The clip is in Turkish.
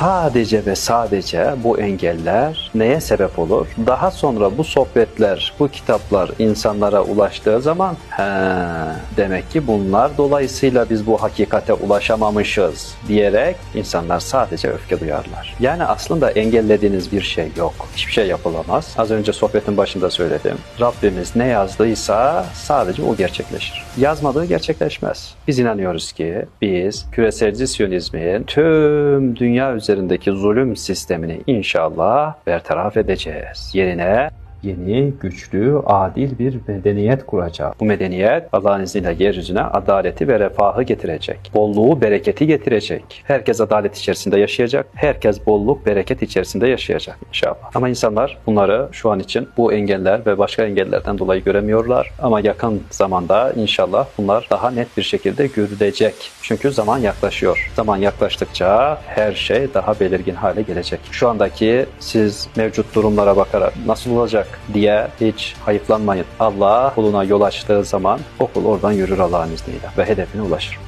Sadece ve sadece bu engeller neye sebep olur? Daha sonra bu sohbetler, bu kitaplar insanlara ulaştığı zaman he, demek ki bunlar dolayısıyla biz bu hakikate ulaşamamışız diyerek insanlar sadece öfke duyarlar. Yani aslında engellediğiniz bir şey yok. Hiçbir şey yapılamaz. Az önce sohbetin başında söyledim. Rabbimiz ne yazdıysa sadece o gerçekleşir. Yazmadığı gerçekleşmez. Biz inanıyoruz ki biz küreselci siyonizmin tüm dünya üzerindeki zulüm sistemini inşallah bertaraf edeceğiz. Yerine yeni, güçlü, adil bir medeniyet kuracak. Bu medeniyet Allah'ın izniyle yeryüzüne adaleti ve refahı getirecek. Bolluğu, bereketi getirecek. Herkes adalet içerisinde yaşayacak. Herkes bolluk, bereket içerisinde yaşayacak inşallah. Ama insanlar bunları şu an için bu engeller ve başka engellerden dolayı göremiyorlar. Ama yakın zamanda inşallah bunlar daha net bir şekilde görülecek. Çünkü zaman yaklaşıyor. Zaman yaklaştıkça her şey daha belirgin hale gelecek. Şu andaki siz mevcut durumlara bakarak nasıl olacak diye hiç hayıflanmayın. Allah kuluna yol açtığı zaman o kul oradan yürür Allah'ın izniyle ve hedefine ulaşır.